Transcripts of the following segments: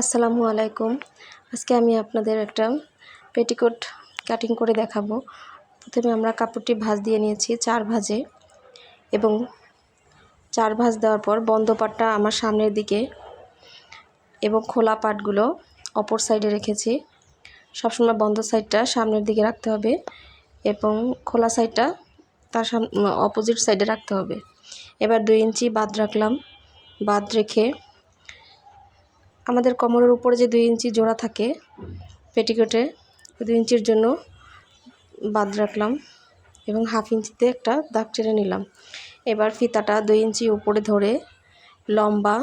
আসসালামু আলাইকুম। আজকে আমি আপনাদের একটা পেটিকোট কাটিং করে দেখাবো। প্রথমে আমরা কাপড়টি ভাঁজ দিয়ে নিয়েছি চার ভাঁজে এবং চার ভাঁজ দেওয়ার পর বন্ধ পাটটা আমার সামনের দিকে এবং খোলা পাটগুলো অপর সাইডে রেখেছি। সবসময় বন্ধ সাইডটা সামনের দিকে রাখতে হবে এবং খোলা সাইডটা তার সাম অপোজিট সাইডে রাখতে হবে। এবার দুই ইঞ্চি বাদ রাখলাম। বাদ রেখে আমাদের কোমরের উপরে যে দুই ইঞ্চি জোড়া থাকে, পেটিকোটে দুই ইঞ্চির জন্য বাদ রাখলাম এবং হাফ ইঞ্চিতে একটা দাগ টেনে নিলাম। এবার ফিতাটা দুই ইঞ্চি উপরে ধরে লম্বা,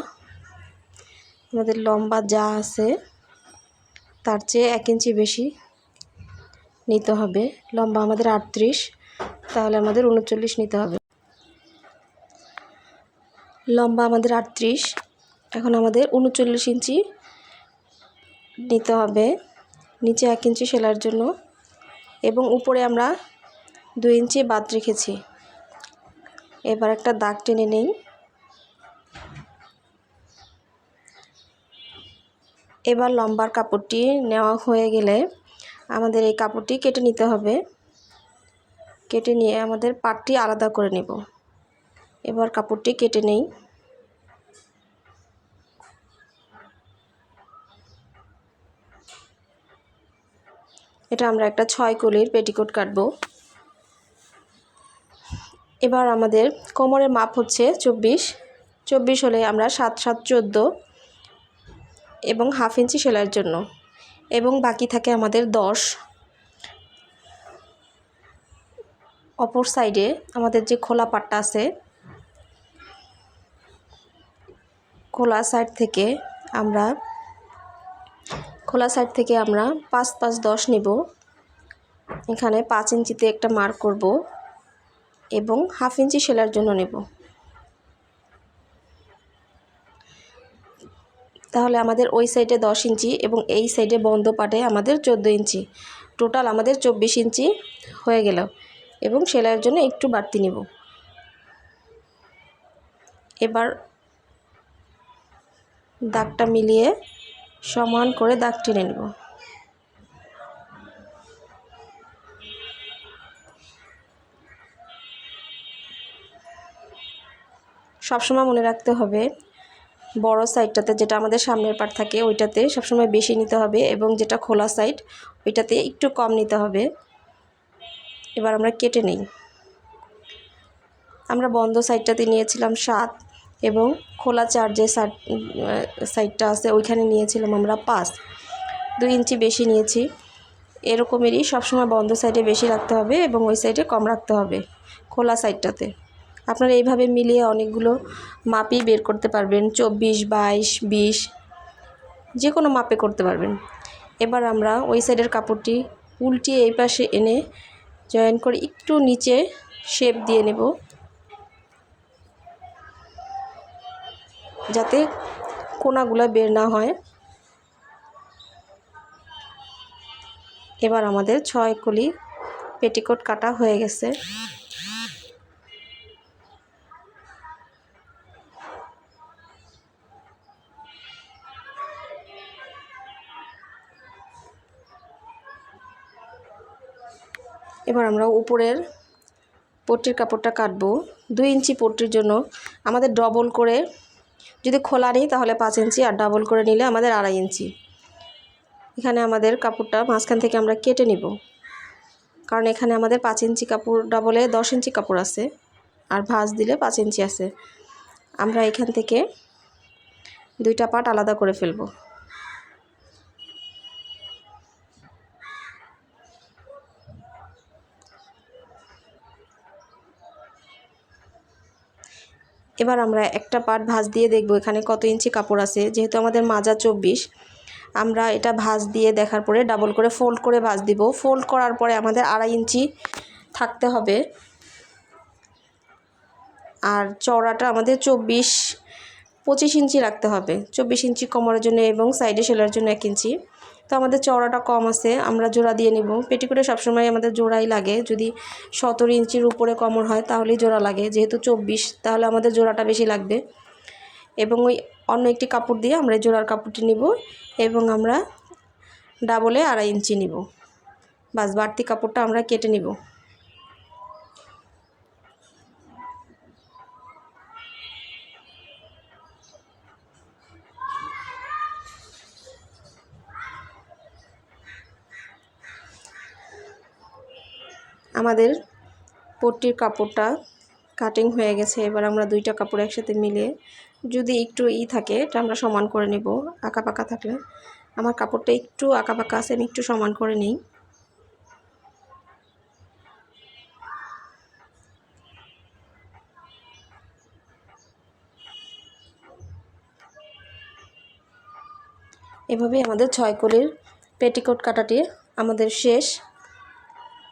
আমাদের লম্বা যা আছে তার চেয়ে এক ইঞ্চি বেশি নিতে হবে। লম্বা আমাদের আটত্রিশ, তাহলে আমাদের উনচল্লিশ নিতে হবে। লম্বা আমাদের আটত্রিশ এখন আমাদের উনচল্লিশ ইঞ্চি নিতে হবে। নিচে এক ইঞ্চি সেলার জন্য। এবং উপরে আমরা দুই ইঞ্চি বাদ রেখেছি। এবার একটা দাগ টেনে নেই। এবার লম্বার কাপড়টি নেওয়া হয়ে গেলে আমাদের এই কাপড়টি কেটে নিতে হবে। কেটে নিয়ে আমাদের পাটটি আলাদা করে নেব। এবার কাপড়টি কেটে নেই। এটা আমরা একটা ছয় কলির পেটিকোট কাটবো। এবার আমাদের কোমরের মাপ হচ্ছে চব্বিশ। চব্বিশ হলে আমরা সাত সাত, চোদ্দ এবং হাফ ইঞ্চি সেলাইয়ের জন্য। এবং বাকি থাকে আমাদের দশ। অপর সাইডে আমাদের যে খোলা পাটটা আছে, খোলা সাইড থেকে আমরা খোলা সাইড থেকে আমরা পাঁচ পাঁচ দশ নিব। এখানে পাঁচ ইঞ্চিতে একটা মার্ক করব এবং হাফ ইঞ্চি সেলার জন্য নেব। তাহলে আমাদের ওই সাইডে দশ ইঞ্চি এবং এই সাইডে বন্ধ পাটে আমাদের চোদ্দ ইঞ্চি। টোটাল আমাদের চব্বিশ ইঞ্চি হয়ে গেল এবং সেলাইয়ের জন্য একটু বাড়তি নেব। এবার দাগটা মিলিয়ে সমান করে দাগ টেনে নেব। সবসময় মনে রাখতে হবে, বড় সাইডটাতে যেটা আমাদের সামনের পাট থাকে ওইটাতে সবসময় বেশি নিতে হবে এবং যেটা খোলা সাইড ওইটাতে একটু কম নিতে হবে। এবার আমরা কেটে নেই। আমরা বন্ধ সাইডটাতে নিয়েছিলাম সাত। এবং খোলা চার যে সাইডটা আছে, ওইখানে নিয়েছিলাম আমরা পাঁচ। দুই ইঞ্চি বেশি নিয়েছি। এরকমেরই সবসময় বন্ধ সাইডে বেশি রাখতে হবে এবং ওই সাইডে কম রাখতে হবে, খোলা সাইডটাতে। আপনারা এইভাবে মিলিয়ে অনেকগুলো মাপই বের করতে পারবেন, চব্বিশ, বাইশ, বিশ যে কোনো মাপে করতে পারবেন। এবার আমরা ওই সাইডের কাপড়টি উল্টিয়ে এই পাশে এনে জয়েন করে একটু নিচে শেপ দিয়ে নেব। যাতে কোনাগুলো বের না হয়। এবার আমাদের ছয় কলি পেটিকোট কাটা হয়ে গেছে। এবার আমরা উপরের পট্টির কাপড়টা কাটবো। দুই ইঞ্চি পট্টির জন্য আমাদের ডবল করে যদি খোলা নিই, তাহলে পাঁচ ইঞ্চি আর ডাবল করে নিলে আমাদের আড়াই ইঞ্চি। এখানে আমাদের কাপড়টা মাঝখান থেকে আমরা কেটে নিব। কারণ এখানে আমাদের পাঁচ ইঞ্চি কাপড় ডাবলে দশ ইঞ্চি কাপড় আছে, আর ভাঁজ দিলে পাঁচ ইঞ্চি আছে। আমরা এখান থেকে দুইটা পাট আলাদা করে ফেলব। এবার আমরা একটা পার্ট ভাঁজ দিয়ে দেখব এখানে কত ইঞ্চি কাপড় আছে। যেহেতু আমাদের মাজা চব্বিশ, আমরা এটা ভাঁজ দিয়ে দেখার পরে ডাবল করে ফোল্ড করে ভাঁজ দিব। ফোল্ড করার পরে আমাদের আড়াই ইঞ্চি থাকতে হবে। আর চওড়াটা আমাদের চব্বিশ, পঁচিশ ইঞ্চি রাখতে হবে। চব্বিশ ইঞ্চি কোমরের জন্য এবং সাইডে সেলার জন্য এক ইঞ্চি। তো আমাদের চওড়াটা কম আছে, আমরা জোড়া দিয়ে নেব। পেটিকোটে সবসময় আমাদের জোড়াই লাগে, যদি সতেরো ইঞ্চির উপরে কমর হয় তাহলেই জোড়া লাগে, যেহেতু চব্বিশ, তাহলে আমাদের জোড়াটা বেশি লাগবে। এবং ওই অন্য একটি কাপড় দিয়ে আমরা জোড়ার কাপড়টি নিব এবং আমরা ডাবলে আড়াই ইঞ্চি নিব। বাস বাড়তি কাপড়টা আমরা কেটে নিব। আমাদের পট্টির কাপড়টা কাটিং হয়ে গেছে। এবার আমরা দুইটা কাপড় একসাথে মিলে যদি একটু ই থাকে, এটা আমরা সমান করে নেব। আঁকা পাকা থাকলে। আমার কাপড়টা একটু আঁকা পাকা আছে, আমি একটু সমান করে নিই। এভাবেই আমাদের ছয় কলির পেটিকোট কাটাটি আমাদের শেষ।